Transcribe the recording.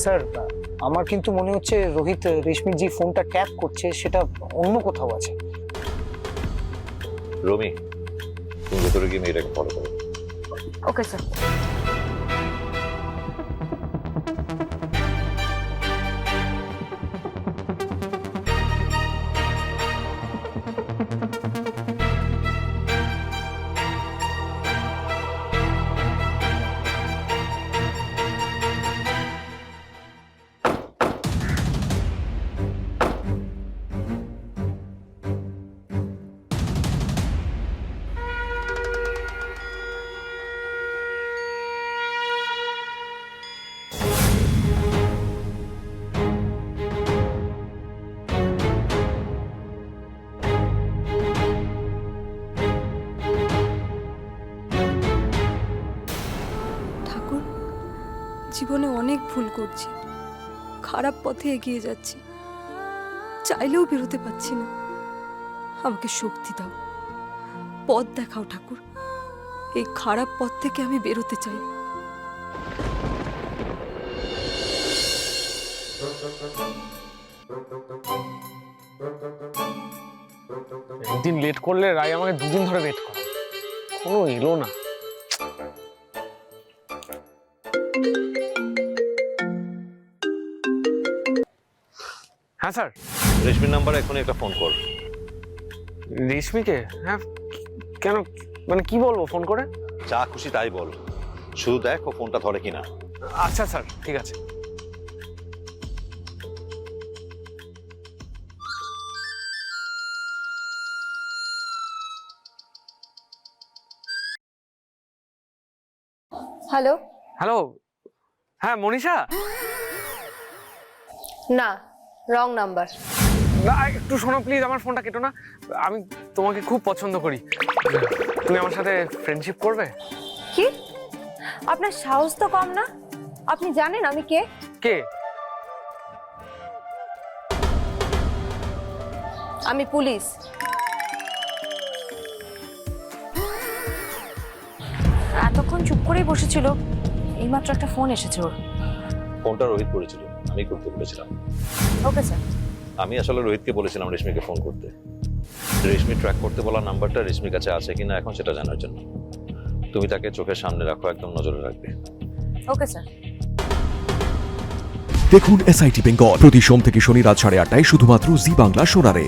Sir আমার কিন্তু মনে হচ্ছে রোহিত রেশমির যে ফোনটা ট্যাপ করছে সেটা অন্য কোথাও আছে। রমি তুমি ভেতরে গিয়ে মেয়েটাকে ফলো করো। ওকে স্যার জীবনে অনেক ভুল করছি। খারাপ পথে এগিয়ে যাচ্ছি। চাইলেও বেরোতে পারছি না। আমাকে শক্তি দাও। পথ দেখাও ঠাকুর। এই খারাপ পথ থেকে আমি বেরোতে চাই। একদিন লেট করলে রায় আমাকে দুদিন ধরে ওয়েট করে। কোনো এলো না। হ্যাঁ স্যার। রেশমির নাম্বারে এখনই একটা ফোন কর। রেশমিকে? হ্যাঁ কেন মানে কি বলব ফোন করে? যা খুশি তাই বল। শুধু দেখ ও ফোনটা ধরে কিনা। আচ্ছা স্যার ঠিক আছে। হ্যালো। হ্যালো হ্যাঁ মনীষা? না রং নাম্বার না একটু শোনো প্লিজ আমার ফোনটা কেটো না। আমি তোমাকে খুব পছন্দ করি। তুমি আমার সাথে ফ্রেন্ডশিপ করবে? কি? আপনার সাহস তো কম না? আপনি জানেন আমি কে? কে? আমি পুলিশ। এতক্ষণ চুপ করেই বসেছিল। এইমাত্র একটা ফোন এসেছে ওর। ফোনটা রোহিত করেছিল আমি করতে বলেছিলাম। Okay sir. আমি আসলে রোহিতকে বলেছিলাম রেশমিকে ফোন করতে। রেশমি ট্র্যাক করতে বলা নাম্বারটা রেশমির কাছে আছে কিনা এখন সেটা জানার জন্য। তুমি তাকে চোখের সামনে রাখো একদম নজরে রাখবে। Okay sir. দেখুন এসআইটি বেঙ্গল প্রতি সোম থেকে শনি রাত সাড়ে আটটায় শুধুমাত্র জি বাংলা সোনারে।